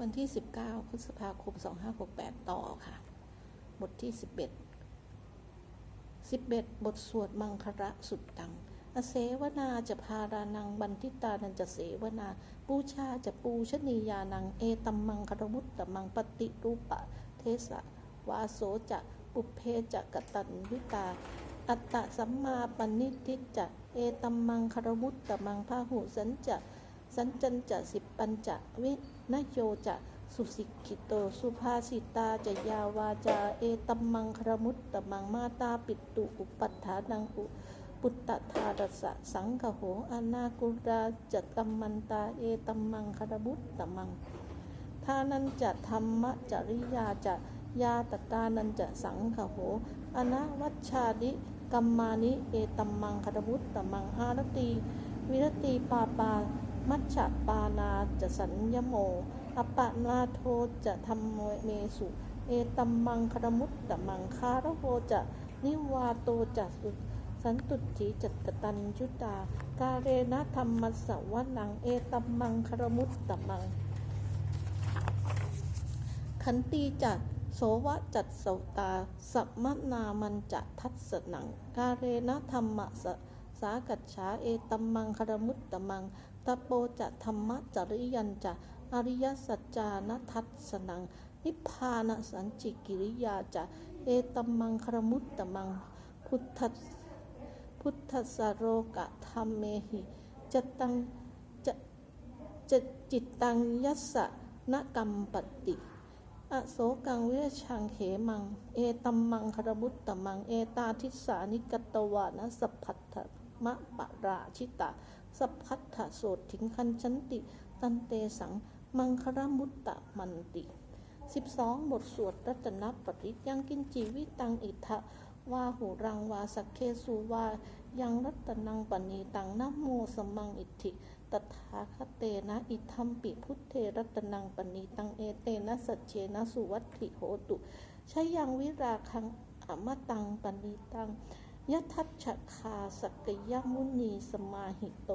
วันที่ 19 พฤษภาคม 2568 ต่อค่ะ บทที่ 11 11 บทสวดมังคระสุดตัง อเสวนาจะพารานัง บันทิตานันจะเสวนา ปูชาจะปูชนียานัง เอตัมมังคารมุตตมังปฏิรูปะ เทสะวาโสจะปุเพจะกตัญยุตา อัตตะสัมมาปณิทิจะ เอตัมมังคารมุตตมังพาหุสันจะ สันจันจะสิบปัญจะวิ นโยจะสุสิกิโตสุภาสิตาจะยาวาจาเอตัมมังคารมุตตมังมาตาปิตุอุปัฏฐานังอุปุตตะธารัสสะสังคโหอนากุราจะตัมมันตาเอตัมมังคารมุตตมังทานันจะธรรมจริยาจะยาตตานันจะสังคโหอนาวัชชาดิกัมมานิเอตัมมังคารมุตตมังอารตีวิรตีปาปา มัชฌปานาจะสัญญโม อปะนาโทจะธรรมเมสุ เอตัมมังคารมุตตมังคารโหจะนิวาโตจะสุสันตุถีจัตตัญจุตา กาเรนะธรรมสวนัง เอตัมมังคารมุตตมัง ขันตีจัดโสวะจัดโสตา สัมมนามันจะทัศนัง กาเรนะธรรมะสสากัจฉาเอตัมมังคารมุตตมัง ตโปจะธรรมะจริยันจะอริยสัจจานทัศนัง นิพพานสันจิกิริยาจะเอตมังครมุตตมังพุทธพุทธสโรกะธรรมเมหิจตังจะจะจิตตังยัสสะนกรรมปติอโศกังเวชชังเขมัง เอตัมมังคารมุตตมัง เอตาทิสานิกตวานะสัพพัทธมะปะราชิตา สัพพัทธโสถิงคันชันติ ตันเตสังมังครมุตตะมันติ 12 บทสวดรัตนปริตยังกินจีวิตังอิทะวาหูรังวาสักเคสุวายังรัตนังปณีตังนะโมสมังอิทธิตถาคเตนะอิทัมปิพุทเทรัตนังปณีตังเอเตนะสัจเจนะสุวัตถิโหตุชยังวิราคังอมตังปณีตัง ยทัชชคาสกยมุนีสมาหิโต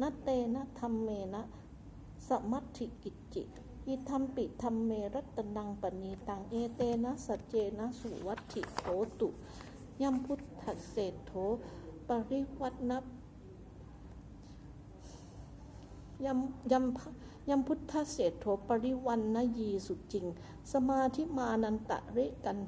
นเตนะธรรมเมนะสมัติกิจจิอิทัมปิธรรมเมรัตนังปณีตังเอเตนะสัจเจนะสุวัติโหตุยัมพุทธเศรษโธปริวัตนยำยำยำพุทธเศรษโธปริวันนยีสุจริง สมาธิมานันตะเรกัน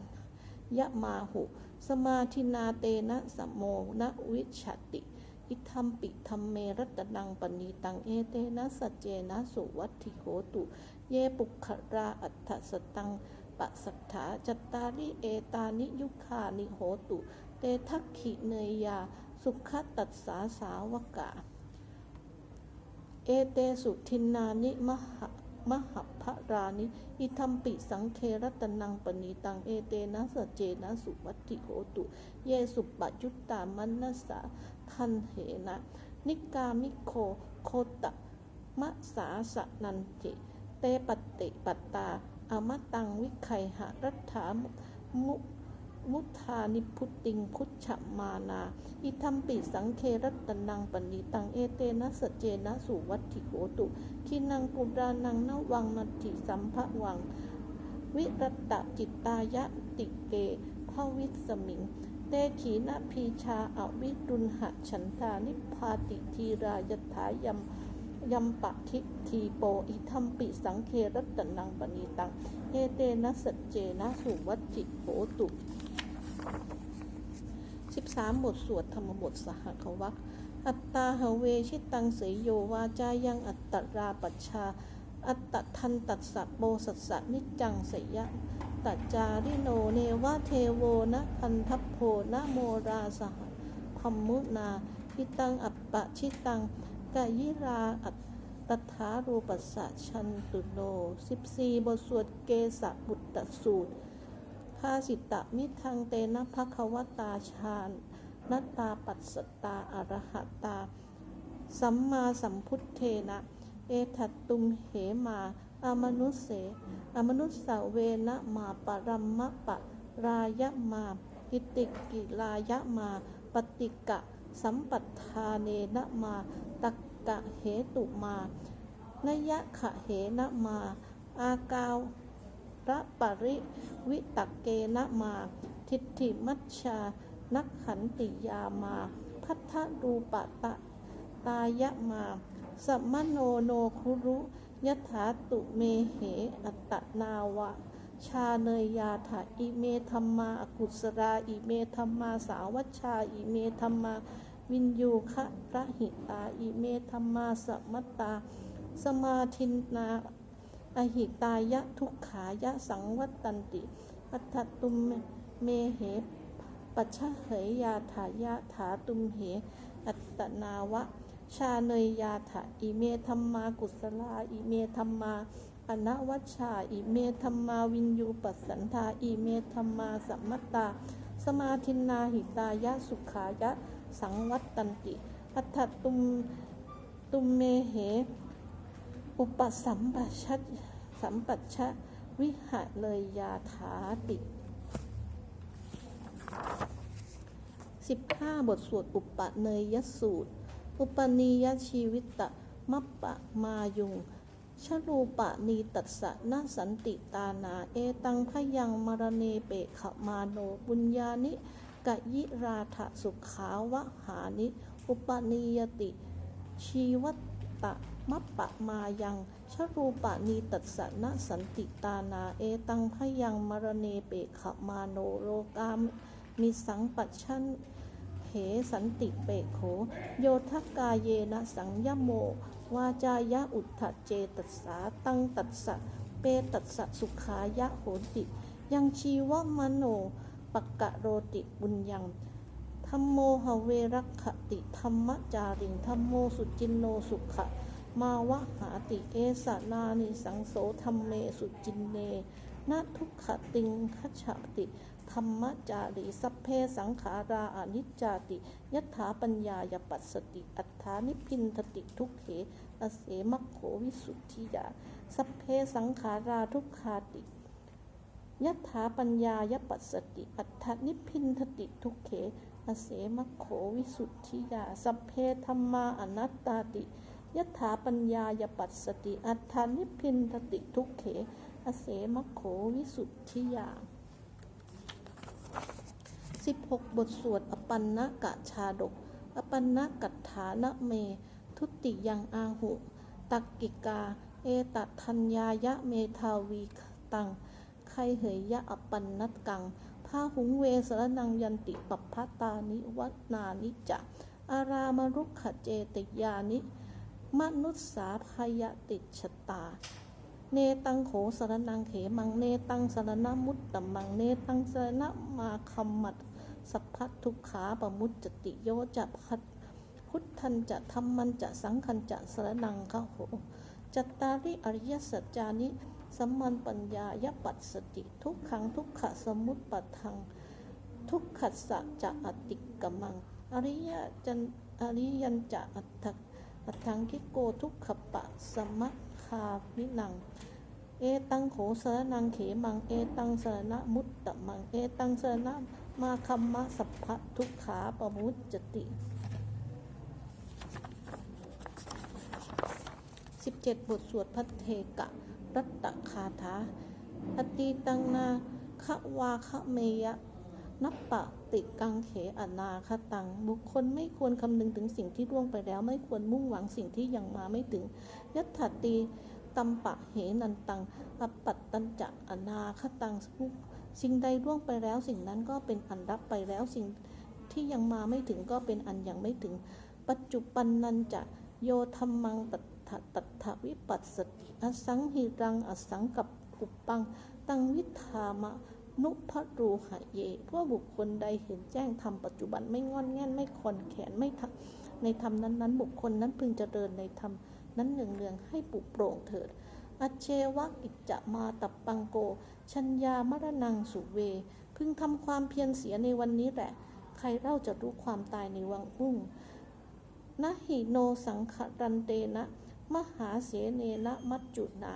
ยะมาหุ สมาธินาเตนะสมโมนะวิชติ อิทัมปิธรรมเมรัตนังปณีตังเอเตนะสัจเจนะสุวัตถิโหตุ เยปุคราอัฏฐสตังปะสัทธาจัตตาริเอตานิยุคานิโหตุ เตทักขิเนยยา สุขตัสสาสาวกาเอเตสุทินนานิมหะ มหพรานิอิธรรมปิสังเครัตนังปณีตังเอเตนะสเจนะสุวัติโหตุ เยสุปปจุตตามันนสาทันเหนะ นิกามิโคโคตะมะสาสะนันติเตปติปัตตาอมตังวิไคหะรัฐามุ มุทานิพุตติงพุทธมานา อิทัมปิสังเครัตนังปณิตังเอเตนะสเจนะสุวัตถิโหตุคินังปุรานังนวังนัตถิสัมภวัง วิรตตจิตตายะติเกภวิสมิง เตขีนาพีชาอวิรุณหะฉันทานิพาติทีรายถายมยัมปะทิทีโปอิทัมปิสังเครัตนังปณิตัง เอเตนะสเจนะสุวัตถิโหตุ 13บทสวดธรรมบทสหควักอัตตาหเวชิตังเสยโยวาจายังอัตตราปัชชา อัตตทันตัสสะโบสัสสะนิจังสยะตัจาริโนเนวะเทโวนะพันทัพโพนะโมราสหพัมมุนาทิตังอัปปะชิตังกายิราอัตตถารูปัสสะชันตุโน14บทสวดเกสะบุตตสูตรภาสิตะมิทังเตนะภควตาชาญ นัตตาปัสสตาอรหัตตา สัมมาสัมพุทเทนะ เอทัตตุมเหมาอมนุสเส อมนุสสาเวนะมาปรัมมะปะรายะมาอิติกิลายะมา ปฏิกะ สัมปัฏฐาเนนะมาตักกะเหตุมานยะขะเหนะมา อากาวระปริวิตักเกนะมา ทิฏฐิมัชชา นักขันติยามา พัทธรูปะตะตายะมา สัมมโนโนคุรุยถาตุเมเหอัตนาวะ ชาเนยยาถาอิเมธรรมาอกุศราอิเมธรรมาสาวัชชาอิเมธรรมาวินยูคะระหิตาอิเมธรรมาสมัตตา สมาทินนาอหิตายะทุกขายะสังวัตตันติปัฏตุมเมเห ปัชเหยยาถายะถาตุมเห อัตนาวะ ชาเนยยาถะอิเมธรรมากุศลา อิเมธรรมาอนวัชชา อิเมธรรมาวินยูปัสสันธา อิเมธรรมาสัมมตตาสมาทินาหิตายะสุขายะ สังวัตตันติอัตตุมตุมเมเห อุปสัมปชัชสัมปัชชะวิหะเลยยาถาติ 15 บทสวดอุปเนยยสูตร อุปนียชีวิตะมัปปะมายุงชรูปะนีตัสสะนาสันติตานา เอตังพยังมรเนเปขมาโนบุญญานิกะยิราถสุขาวะหานิ อุปนียติ ชีวัตตะมัปปะมายังชรูปะนีตัสสะนะสันติตานา เอตังพยังมรเนเปขมาโนโรกามมิสังปัชชัน เหสันติเปโข โยทักกายเยนะสังยโม วาจายะอุทธเจตัสสาตังตัสสะเปตัสสะสุขายะโหติ ยังชีวมโนปักกะโรติบุญยังธรรมโมหเวรักขติธรรมจาริงธรรมโมสุจินโนสุขะ มาวะหาติเอสนานิสังโสธรรมเมสุจินเน นะทุกขติงคัจฉติธรรมจารีสัพเพสังขาราอนิจจาติยัตถาปัญญายปัสสติ อัฏฐานิพินทติทุกเขอเสมัคโขวิสุทธิยา สัพเพสังขาราทุกขาติยัตถาปัญญายปัสสติ อัฏฐานิพินทติทุกเขอเสมัคโขวิสุทธิยา สัพเพธรรมาอนัตตาติ ยถาปัญญายปัสสติอัฏฐานิพินทติทุกเข อเสมโขวิสุทธิยา16 บทสวดอปันนกะชาดก อปันนกัฏฐานะเม ทุติยังอาหุ ตักกิกา เอตัทัญญายะเมทาวีตังใครเหยยะอปันนัตกังพาหุงเวสรนังยันติปัปพตานิวัตนานิจะอารามรุขเจติยานิ มนุษสาพยติชตตา เนตังโขสรนังเขมัง เนตังสรณมุตตมัง เนตังสรณมาคัมมัตสัพพะทุกขาปมุจจติโยจะพัทพุทธันจะธรรมันจะสังคันจะสรนังคะโหจัตตาริอริยสัจจานิสัมมันปัญญายปัสสติ ทุกขังทุกขะสมุตปัทัง ทุกขัสสะจะอติกมัง อริยจันอริยันจะอัตถ อัตถังคิโกทุกขปะสมะคาวินัง เอตังโขสรนังเขมัง เอตังสรณมุตตะมัง เอตังสรณมาคัมมะสัพพะทุกขาปมุจจติ17บทสวดพัทเทกะ รัตตคาถาอตีตังนาคะวาคะเมยะ นับปะติกังเขอนาคตัง บุคคลไม่ควรคำนึงถึงสิ่งที่ล่วงไปแล้ว ไม่ควรมุ่งหวังสิ่งที่ยังมาไม่ถึง ยัตถตีตัมปะเหนันตังอปปัตตัญจะอนาคตังสิ่งใดล่วงไปแล้วสิ่งนั้นก็เป็นอันรับไปแล้วสิ่งที่ยังมาไม่ถึงก็เป็นอันยังไม่ถึง ปัจจุปันนันจะโยธรรมังตัตถตัตถวิปัสสติอสังหิรังอสังกับปุปปัง ตังวิธามะ นุพรูหะเยว่าบุคคลใดเห็นแจ้งธรรมปัจจุบันไม่งอนแง่นไม่คอนแขนไม่ทักในธรรมนั้นๆ บุคคลนั้นพึงเจริญในธรรมนั้นเนืองๆให้ปลุกโปร่งเถิดอเชวะกิจจะมาตับปังโก ชัญญามรณังสุเว พึงทำความเพียรเสียในวันนี้แหละ ใครเล่าจะรู้ความตายในวังอุ้งนะหิโนสังขรันเตนะ มหาเสเนนะมัจจุนา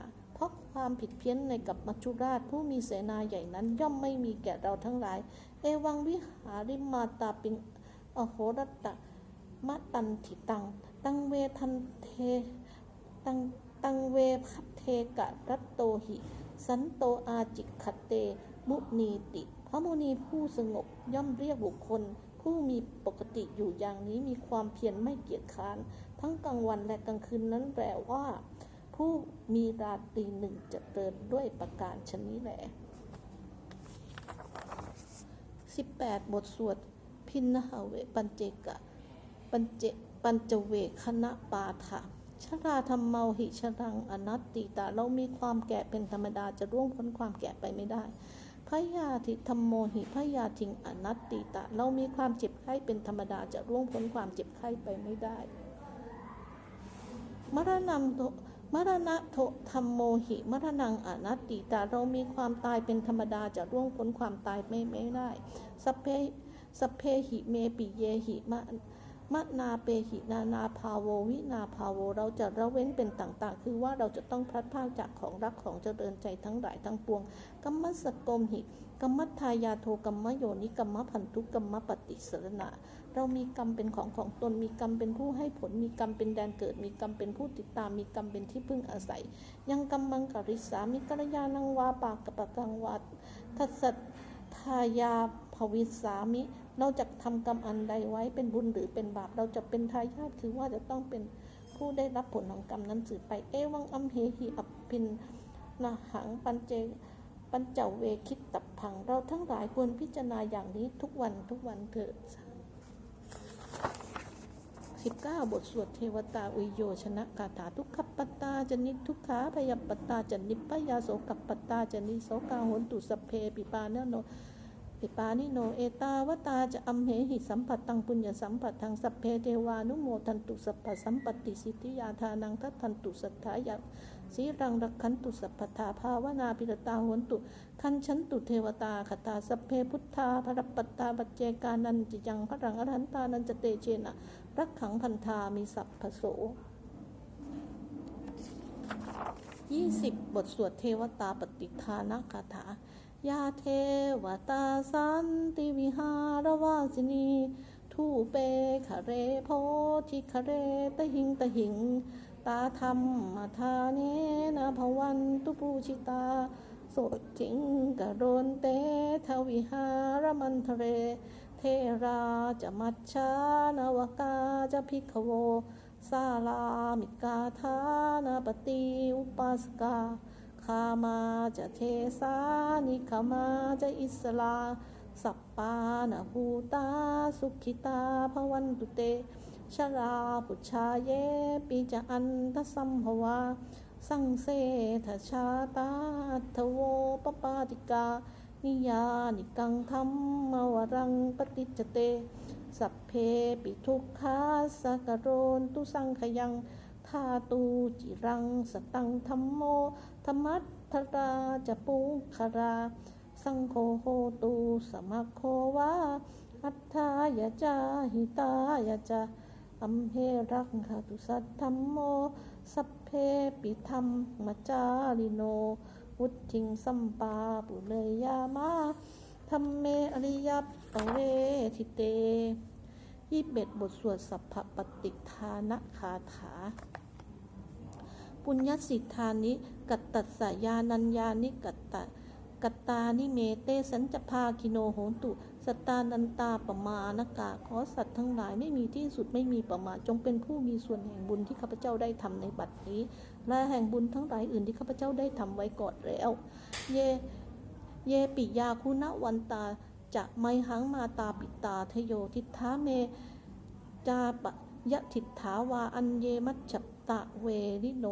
ความผิดเพี้ยนในกับมัจจุราช ผู้มีเสนาใหญ่นั้นย่อมไม่มีแก่เราทั้งหลาย เอวังวิหาริมาตาปิงอโหรัตตะมะตันถิตัง ตังเวทันเทตังตังเวพัทเทกะรัตโตหิ สันโตอาจิขเต มุนีติพระมุนีผู้สงบย่อมเรียกบุคคล ผู้มีปกติอยู่อย่างนี้มีความเพียรไม่เกียจค้าน ทั้งกลางวันและกลางคืนนั้นแปลว่า ผู้มีราตรีหนึ่งจะเริญด้วยประการชนี้แหละ 18 บทสวด พินนหเวปัญเจกะ ปัญเจปัญจเวคณะปาถะชราธรรมเมาหิชรังอนัตติตาเรามีความแก่เป็นธรรมดาจะร่วงพ้นความแก่ไปไม่ได้พยาธิธรรมโมหิพยาทิงอนัตติตาเรามีความเจ็บไข้เป็นธรรมดาจะร่วงพ้นความเจ็บไข้ไปไม่ได้มรณะโท มรณะโทธรรมโมหิมรณังอนัตติตาเรามีความตายเป็นธรรมดาจะร่วงพ้นความตายไม่ไม่ได้สเพสเพหิเมปิเยหิมะมะนาเปหินานาภาโววินาภาโว เราจะระเว้นเป็นต่างๆ คือว่าเราจะต้องพลัดพรากจากของรักของเจริญใจทั้งหลายทั้งปวง กัมมัสกมหิ กัมมัทายาโทกัมมโยนิกัมมะพันธุกัมมะปฏิสรณะ เรามีกรรมเป็นของของตนมีกรรมเป็นผู้ให้ผล มีกรรมเป็นแดนเกิด มีกรรมเป็นผู้ติดตาม มีกรรมเป็นที่พึ่งอาศัย ยังกรรมังกริสามิกัลยานังวาปากกปะกังวาทัสทายาภวิสามิ เราจะทำกรรมอันใดไว้เป็นบุญหรือเป็นบาป เราจะเป็นทายาทคือว่าจะต้องเป็นผู้ได้รับผลของกรรมนั้นสืบไป เอวังอัมเหหิอัปปินนาหังปัญเจปัญเจเวคิดตับพัง เราทั้งหลายควรพิจารณาอย่างนี้ทุกวันทุกวันเถิด 19 บทสวดเทวตาอุยโยชนะกาถาทุกขปตตาจนิทุกขาพยาปตาจนิปยาโสกปตาจนิโสกาหนตุสเพปิปาเนโนปิปานิโนเอตาวตาจะอัมเหหิสัมปัตตังปุญญสัมปัตทังสัพเพเทวานุโมทันตุสัพพสัมปติสิทธิยาทานังทัตทันตุสัทธายสีรังรักขันตุสัพพทาภาวนาพิรตาหนตุคันชันตุเทวตาคตาสัพเพพุทธาพระปตตาปัจเจกานันจิจังพระรังอรหันตานันจเตเชนะ รักขังพันธามีสัพพโส20 บทสวดเทวตาปฏิทานคาถายาเทวตาสันติวิหารวาสินี ทูเปคะเรโพธิคะเรตะหิงตะหิง ตาธรรมมาทาเนนะภวันตุปูชิตา โสจิงกะโรนเตทวิหารมันทะเร เทราจะมัชชานวกาจะพิกโวสาลามิกาธานาปฏิอุปาสกาคามาจะเทสานิคามาจะอิสลา สัปปานาภูตา สุขิตาภวันตุเต ชราปุชชาเยปิจะอันทสัมภวา สังเสทชาตาทโวปปาติกา นิยานิกังธรรมวรังปฏิจเต สัพเพปิทุกขาสกโรนตุสังขยังทาตูจิรังสตังธรรมโมธรรมัทธราจะปุครา สังโฆโหตูสมัคโควาอัฏฐายะจาหิตายะจาอัมเพรักขตุสัทธรรมโม สัพเพปิธรรมมจาริโน พุทิงสัมปาปุเลยามาธรรมเมอริยปเวทิเตยี่เบ็ดบทสวดสัพพปฏิทานะคาถา ปุญญสิทธานิ กัตตัสายานัญญานิ กัตตะกัตตานิเมเตสัญจพาคิโนโหตุ สตตานันตาปมานกาขอสัตว์ทั้งหลายไม่มีที่สุดไม่มีประมาณจงเป็นผู้มีส่วนแห่งบุญที่ข้าพเจ้าได้ทำในบัดนี้ และแห่งบุญทั้งหลายอื่นที่ข้าพเจ้าได้ทำไว้ก่อนแล้ว เย เยปิยาคุณวันตาจะไมหังมาตาปิตาทโยทิทาเม จาปะยะทิฏฐาวาอันเยมัจฉตะเวริโน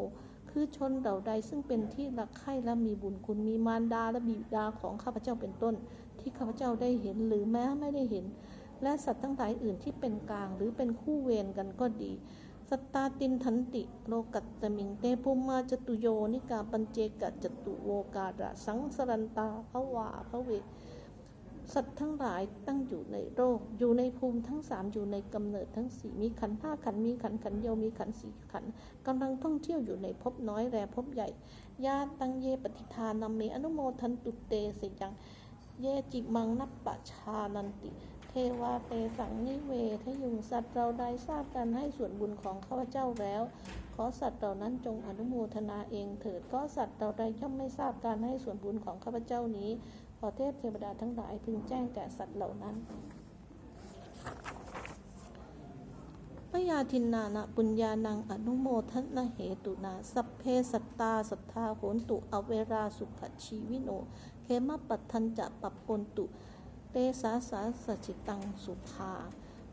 คือชนเหล่าใดซึ่งเป็นที่รักใคร่และมีบุญคุณมีมารดาและบิดาของข้าพเจ้าเป็นต้น ที่ข้าพเจ้าได้เห็นหรือแม้ไม่ได้เห็น และสัตว์ทั้งหลายอื่นที่เป็นกลางหรือเป็นคู่เวรกันก็ดี สตาตินทันติโลกัตตมิงเตปุมมาจตุโยนิกาปัญเจกะจตุโวการะสังสรันตาภวาภเวสัตว์ทั้งหลายตั้งอยู่ในโลกอยู่ในภูมิทั้งสามอยู่ในกำเนิดทั้งสี่มีขันห้าขันมีขันขันธ์เดียวมีขันสี่ขันธ์กำลังท่องเที่ยวอยู่ในภพน้อยแรภพใหญ่ญาตังเยปฏิทานาเมอนุโมทันตุเตเสยัง เยจิมังนัปปะชานันติ เทวาเตสังนิเวทยุงสัตว์เราใดทราบการให้ส่วนบุญของข้าพเจ้าแล้ว ขอสัตว์เหล่านั้นจงอนุโมทนาเองเถิดก็สัตว์เราใดย่อมไม่ทราบการให้ส่วนบุญของข้าพเจ้านี้ ขอเทพเทวดาทั้งหลายพึงแจ้งแก่สัตว์เหล่านั้นพยาทินนานะปุญญานังอนุโมทนาเหตุนา สัพเพสัตตาสัทธาโหนตุอเวราสุขชีวิโน มปัตทันจะปัปปนตุเตสาสาสจิตังสุภา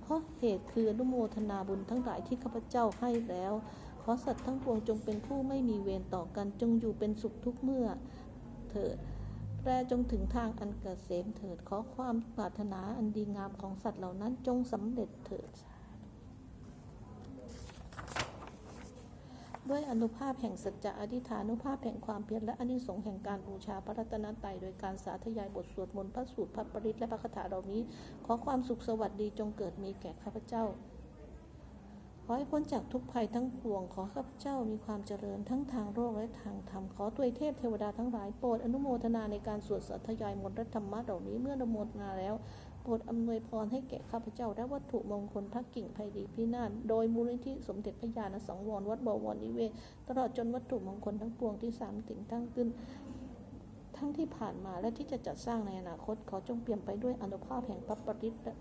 เพราะเหตุคืออนุโมทนาบุญทั้งหลายที่ข้าพเจ้าให้แล้ว ขอสัตว์ทั้งปวงจงเป็นผู้ไม่มีเวรต่อกันจงอยู่เป็นสุขทุกเมื่อ เถิดแปรจงถึงทางอันเกษมเถิด ขอความปรารถนาอันดีงามของสัตว์เหล่านั้นจงสำเร็จเถิด ด้วยอนุภาพแห่งสัจจะอธิฐานุภาพแห่งความเพียรและอนิสงส์แห่งการบูชาพระรัตนตรัยโดยการสาธยายบทสวดมนต์พระสูตรพระปริตและพระคาถาเหล่านี้ ขอความสุขสวัสดีจงเกิดมีแก่ข้าพเจ้าขอให้พ้นจากทุกภัยทั้งปวง ขอข้าพเจ้ามีความเจริญทั้งทางโลกและทางธรรม ขอตัวเทพเทวดาทั้งหลายโปรดอนุโมทนาในการสวดสาธยายมนต์ธรรมะเหล่านี้เมื่อนโมทนาแล้ว โปรดอำนวยพรให้แก่ข้าพเจ้าและวัตถุมงคลพระกิ่งไพดีพินาศโดยมูลนิธิสมเด็จพระญาณสังวรวัดบวรนิเวศ ตลอดจนวัตถุมงคลทั้งปวงที่สามติ่งตั้งขึ้น ทั้งที่ผ่านมาและที่จะจัดสร้างในอนาคตขอจงเปี่ยมไปด้วยอนุภาพแห่งพระปริตและ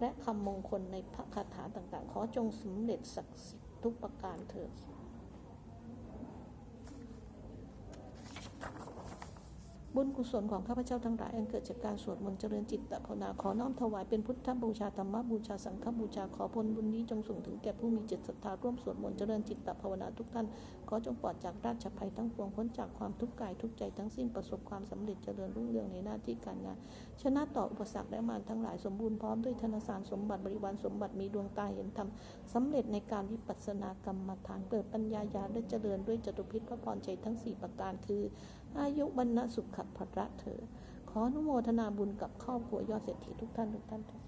และคำมงคลในพระคาถาต่างๆ ขอจงสำเร็จศักดิ์สิทธิ์ทุกประการเถิด บุญกุศลของข้าพเจ้าทั้งหลายอันเกิดจากการสวดมนต์เจริญจิตตภาวนาขอน้อมถวายเป็นพุทธบูชาธรรมบูชาสังฆบูชาขอผลบุญนี้จงส่งถึงแก่ผู้มีจิตศรัทธาร่วมสวดมนต์เจริญจิตตภาวนาทุกท่านขอจงปลอดจากราชภัยทั้งปวงพ้นจากความทุกข์กายทุกใจทั้งสิ้นประสบความสำเร็จเจริญรุ่งเรืองในหน้าที่การงาน ชนะต่ออุปสรรคและมารทั้งหลายสมบูรณ์พร้อมด้วยธนสารสมบัติบริวารสมบัติมีดวงตาเห็นธรรมสำเร็จในการวิปัสสนากรรมฐานเกิดปัญญาญาณและเจริญด้วยจตุพิษพระพรใจทั้งสี่ประการคือ อายุบรรณสุขภระเถอขออนุโมทนาบุญกับครอบครัวยอดเศรษฐีทุกท่านทุกท่านทุกท่าน